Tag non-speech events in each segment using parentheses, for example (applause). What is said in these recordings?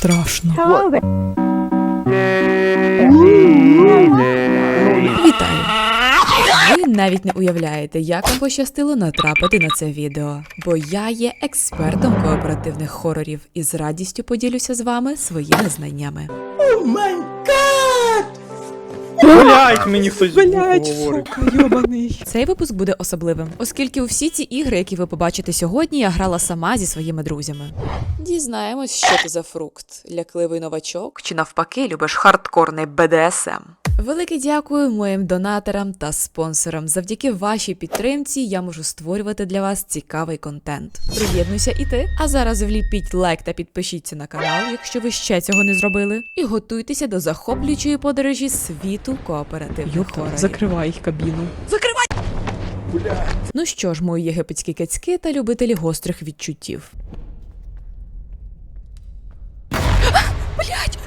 страшно. Вітаю! Ви навіть не уявляєте, як вам пощастило натрапити на це відео, бо я є експертом кооперативних хорорів і з радістю поділюся з вами своїми знаннями. Блять, мені хтось Блять, сука, йобаний. Цей випуск буде особливим, оскільки у всі ці ігри, які ви побачите сьогодні, я грала сама зі своїми друзями. Дізнаємось, що ти за фрукт, лякливий новачок чи навпаки любиш хардкорний БДСМ. Велике дякую моїм донаторам та спонсорам. Завдяки вашій підтримці я можу створювати для вас цікавий контент. Приєднуйся і ти. А зараз вліпіть лайк та підпишіться на канал, якщо ви ще цього не зробили. І готуйтеся до захоплюючої подорожі світу кооперативних хорорів. закривай їх кабіну. Закривай! Ну що ж, мої єгипетські кацьки та любителі гострих відчуттів. (gasps) Блять!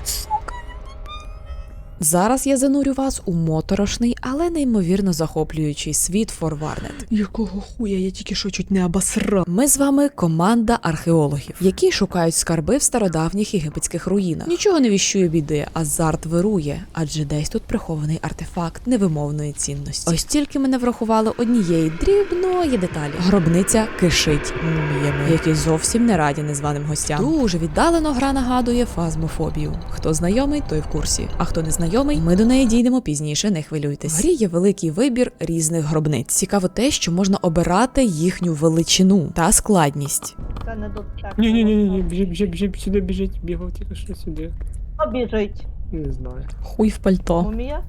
Зараз я занурю вас у моторошний, але неймовірно захоплюючий світ Форварнет. Якого хуя, я тільки що чуть не обосрав. Ми з вами команда археологів, які шукають скарби в стародавніх єгипетських руїнах. Нічого не віщує біди, азарт вирує, адже десь тут прихований артефакт невимовної цінності. Ось тільки ми не врахували однієї дрібної деталі. Гробниця кишить муміями, які зовсім не раді незваним гостям. Дуже віддалено гра нагадує фазмофобію. Хто знайомий, той в курсі. А хто не знайомий, ми до неї дійдемо пізніше. Не хвилюйтесь. В грі є великий вибір різних гробниць. Цікаво те, що можна обирати їхню величину та складність. Це не достатньо. Ні, ні, ні, ні, біжить, біжить, біжить, сюди біжить, бігав тільки що сюди. Хто біжить? Не знаю. Хуй в пальто. Мумія?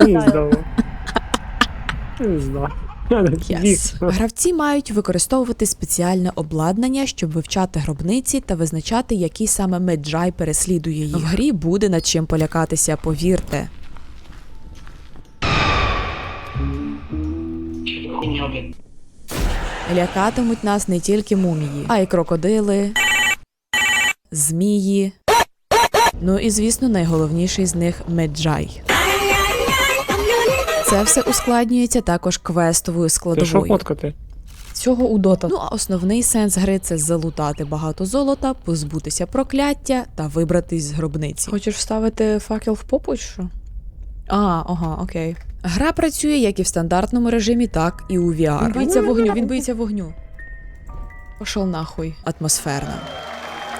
Не здало. Не знаю. Yes. Гравці мають використовувати спеціальне обладнання, щоб вивчати гробниці та визначати, який саме меджай переслідує їх. В грі буде над чим полякатися, повірте. Лякатимуть нас не тільки мумії, а й крокодили, змії. Ну і звісно, найголовніший з них меджай. Це все ускладнюється також квестовою Ти що складовою. фоткати? Цього у дота. Ну а основний сенс гри це залутати багато золота, позбутися прокляття та вибратись з гробниці. Хочеш вставити факел в попу, що? А, ага, окей. Гра працює як і в стандартному режимі, так і у VR. Він боїться вогню, він боїться вогню. Пошов нахуй. Атмосферна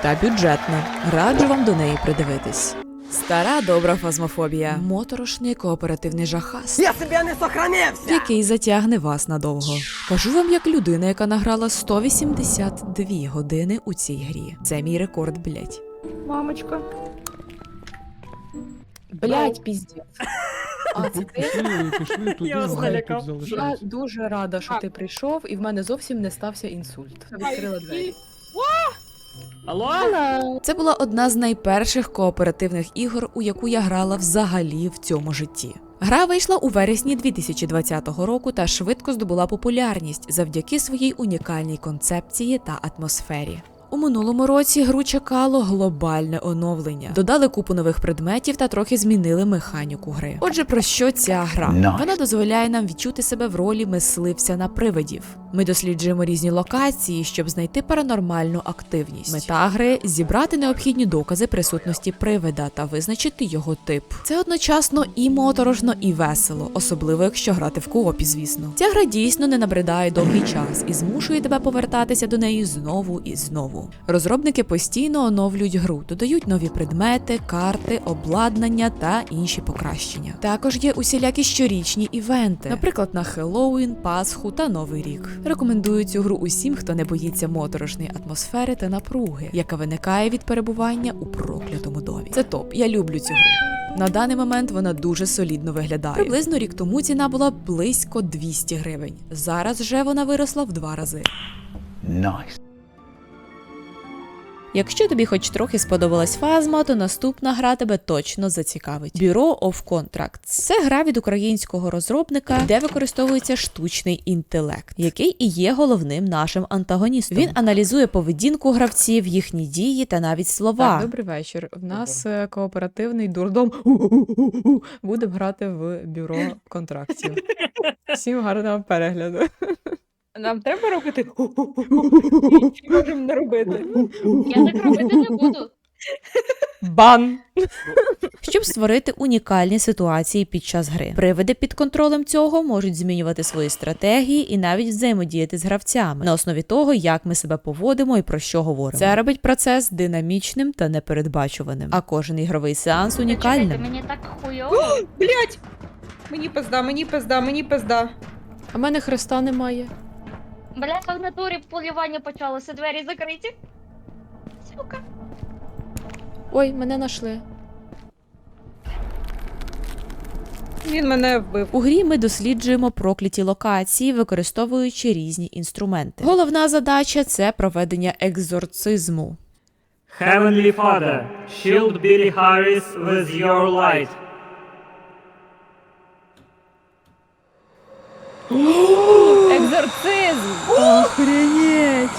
та бюджетна. Раджу вам до неї придивитись. Стара добра фазмофобія. Моторошний кооперативний жахас. Я себе не сохранився! Який затягне вас надовго. Кажу вам, як людина, яка награла 182 години у цій грі. Це мій рекорд, блять. Мамочка. Блять, піздець. (laughs) А це ти? Пішли, пішли туди, Я вас знаю, налякав. Я залишайся. дуже рада, що ти прийшов, і в мене зовсім не стався інсульт. Відкрила двері. Алло? Це була одна з найперших кооперативних ігор, у яку я грала взагалі в цьому житті. Гра вийшла у вересні 2020 року та швидко здобула популярність завдяки своїй унікальній концепції та атмосфері. У минулому році гру чекало глобальне оновлення. Додали купу нових предметів та трохи змінили механіку гри. Отже, про що ця гра? Вона дозволяє нам відчути себе в ролі мисливця на привидів. Ми досліджуємо різні локації, щоб знайти паранормальну активність. Мета гри зібрати необхідні докази присутності привида та визначити його тип. Це одночасно і моторошно, і весело, особливо якщо грати в коопі, звісно. Ця гра дійсно не набридає довгий час і змушує тебе повертатися до неї знову і знову. Розробники постійно оновлюють гру, додають нові предмети, карти, обладнання та інші покращення. Також є усілякі щорічні івенти, наприклад, на Хеллоуін, Пасху та Новий рік. Рекомендую цю гру усім, хто не боїться моторошної атмосфери та напруги, яка виникає від перебування у проклятому домі. Це топ. Я люблю цю гру. На даний момент вона дуже солідно виглядає. Приблизно рік тому ціна була близько 200 гривень. Зараз же вона виросла в два рази. Nice. Якщо тобі хоч трохи сподобалась фазма, то наступна гра тебе точно зацікавить. Bureau of Contracts – це гра від українського розробника, де використовується штучний інтелект, який і є головним нашим антагоністом. Він аналізує поведінку гравців, їхні дії та навіть слова. Так, добрий вечір. В нас е, кооперативний дурдом. Будемо грати в бюро контрактів. (laughs) Всім гарного перегляду. Нам треба робити. Чи (laughs) можемо не робити? Я так робити не буду. Бан. Щоб створити унікальні ситуації під час гри. Привиди під контролем цього можуть змінювати свої стратегії і навіть взаємодіяти з гравцями на основі того, як ми себе поводимо і про що говоримо. Це робить процес динамічним та непередбачуваним, а кожен ігровий сеанс Чекайте, унікальним. мені так хуйово. Блять! Мені пизда, мені пизда, мені пизда. А мене хреста немає. Бля, в натурі полювання почалося, двері закриті. Сука. Ой, мене нашли. Він мене вбив. У грі ми досліджуємо прокляті локації, використовуючи різні інструменти. Головна задача це проведення екзорцизму. Heavenly Father, shield Billy Harris with your light. (gasps) (gasps) (gasps) Екзорцизм! Охренеть!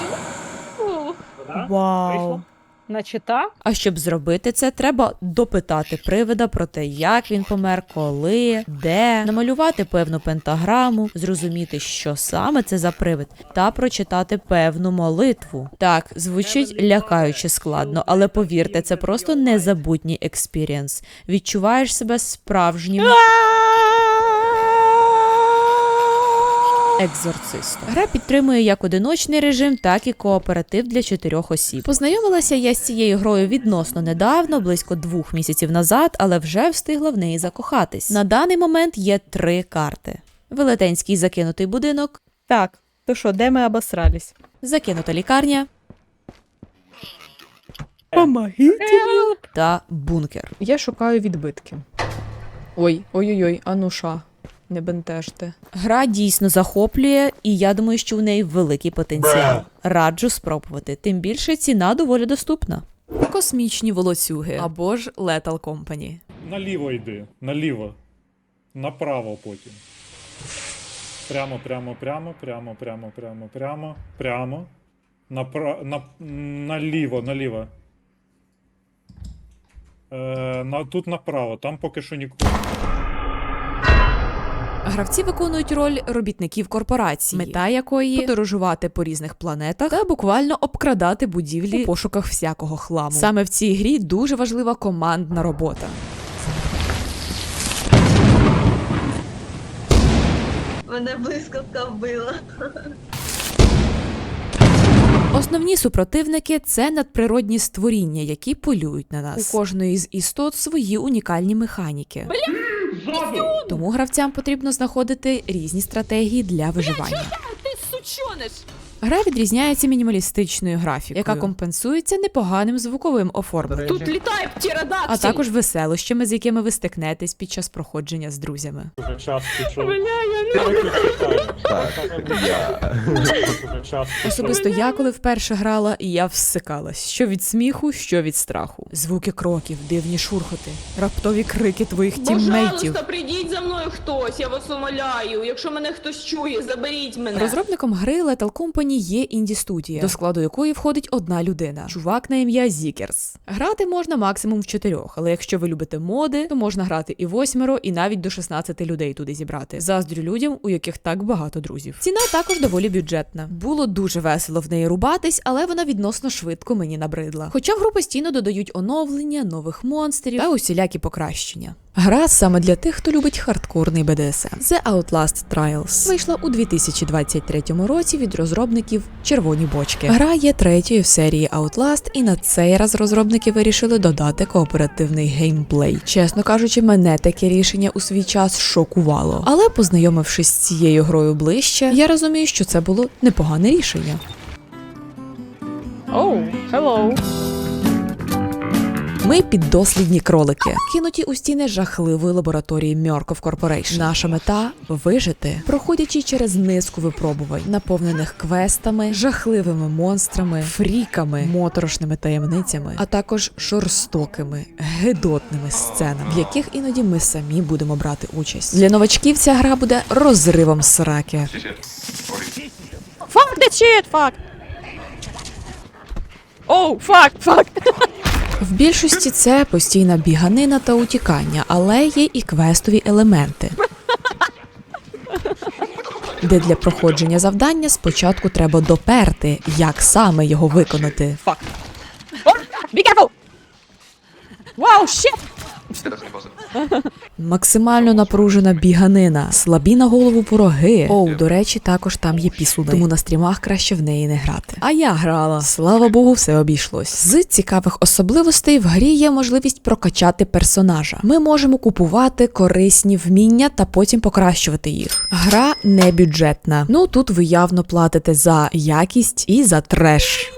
Вау! Начита? А щоб зробити це, треба допитати привида про те, як він помер, коли, де, намалювати певну пентаграму, зрозуміти, що саме це за привид, та прочитати певну молитву. Так, звучить лякаюче складно, але повірте, це просто незабутній експірієнс. Відчуваєш себе справжнім. Екзорцистом. Гра підтримує як одиночний режим, так і кооператив для чотирьох осіб. Познайомилася я з цією грою відносно недавно, близько двох місяців назад, але вже встигла в неї закохатись. На даний момент є три карти: велетенський закинутий будинок, Так, то що, де ми обосрались? закинута лікарня Помогите. та бункер. Я шукаю відбитки. Ой, ой-ой-ой, ануша. Не бентежте. Гра дійсно захоплює, і я думаю, що у неї великий потенціал. Раджу спробувати. Тим більше ціна доволі доступна. Космічні волоцюги або ж Lethal Company. Наліво йди, наліво. Направо потім. Прямо, прямо, прямо, прямо, прямо, прямо, прямо, прямо. Напра... На... Наліво, наліво. Е, на... Тут направо, там поки що нікого. Гравці виконують роль робітників корпорації, мета якої подорожувати по різних планетах та буквально обкрадати будівлі у пошуках всякого хламу. Саме в цій грі дуже важлива командна робота. Мене блискавка вбила. Основні супротивники це надприродні створіння, які полюють на нас. У кожної з істот свої унікальні механіки. Тому гравцям потрібно знаходити різні стратегії для виживання. Ти сучониш! Гра відрізняється мінімалістичною графікою, яка компенсується непоганим звуковим оформленням. Тут літає птеродактиль! а також веселощами, з якими ви стикнетесь під час проходження з друзями. Особисто я, коли вперше грала, і я всикалась, що від сміху, що від страху. Звуки кроків, дивні шурхоти, раптові крики твоїх тіммейтів. Прийдіть за мною хтось, я вас умоляю. Якщо мене хтось чує, заберіть мене. Розробником гри Lethal Company є інді-студія, до складу якої входить одна людина чувак на ім'я Зікерс. Грати можна максимум в чотирьох, але якщо ви любите моди, то можна грати і восьмеро, і навіть до 16 людей туди зібрати. Заздрю людям, у яких так багато друзів. Ціна також доволі бюджетна. Було дуже весело в неї рубатись, але вона відносно швидко мені набридла. Хоча в гру постійно додають оновлення, нових монстрів та усілякі покращення. Гра саме для тих, хто любить хардкорний BDSM. The Outlast Trials вийшла у 2023 році від розробників Червоні бочки. Гра є третьою в серії Outlast, і на цей раз розробники вирішили додати кооперативний геймплей. Чесно кажучи, мене таке рішення у свій час шокувало. Але познайомившись з цією грою ближче, я розумію, що це було непогане рішення. Оу, hello. Ми піддослідні кролики, кинуті у стіни жахливої лабораторії Мьорков Corporation. Наша мета вижити, проходячи через низку випробувань, наповнених квестами, жахливими монстрами, фріками, моторошними таємницями, а також жорстокими, гидотними сценами, в яких іноді ми самі будемо брати участь. Для новачків ця гра буде розривом сраки. Fuck that shit, fuck! Оу, фак, фак! В більшості це постійна біганина та утікання, але є і квестові елементи. де для проходження завдання спочатку треба доперти, як саме його виконати. Be careful! Wow, shit! Максимально напружена біганина, слабі на голову пороги. Оу, до речі, також там є пісуни, тому на стрімах краще в неї не грати. А я грала. Слава Богу, все обійшлось. З цікавих особливостей в грі є можливість прокачати персонажа. Ми можемо купувати корисні вміння та потім покращувати їх. Гра не бюджетна. Ну тут ви явно платите за якість і за треш.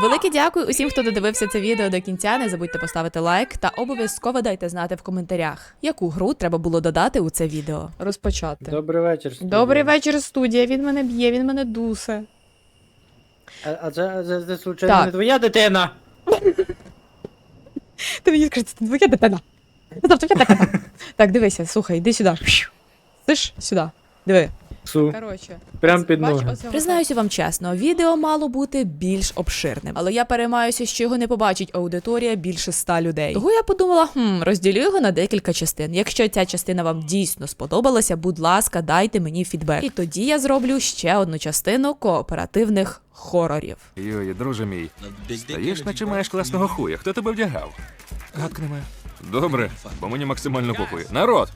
Велике дякую усім, хто додивився це відео до кінця. Не забудьте поставити лайк та обов'язково дайте знати в коментарях, яку гру треба було додати у це відео. Розпочати. Добрий вечір. студія. Добрий вечір, студія. Він мене б'є, він мене дусе. А, а це, це, це случайно Так. не твоя дитина? (laughs) Ти мені скажи, це твоя дитина. Це твоя дитина. (laughs) Так, дивися, слухай, іди сюди. Слиш, сюди. Диви. Су. Коротше. Прям під бач, ноги. оцього- Признаюся вам чесно, відео мало бути більш обширним, але я переймаюся, що його не побачить аудиторія більше ста людей. Того я подумала, хм, розділю його на декілька частин. Якщо ця частина вам дійсно сподобалася, будь ласка, дайте мені фідбек. І тоді я зроблю ще одну частину кооперативних хорорів. Йой, друже мій, стаєш, наче маєш класного хуя. Хто тебе вдягав? Гадки немає. Добре, бо мені максимально похуй. Народ,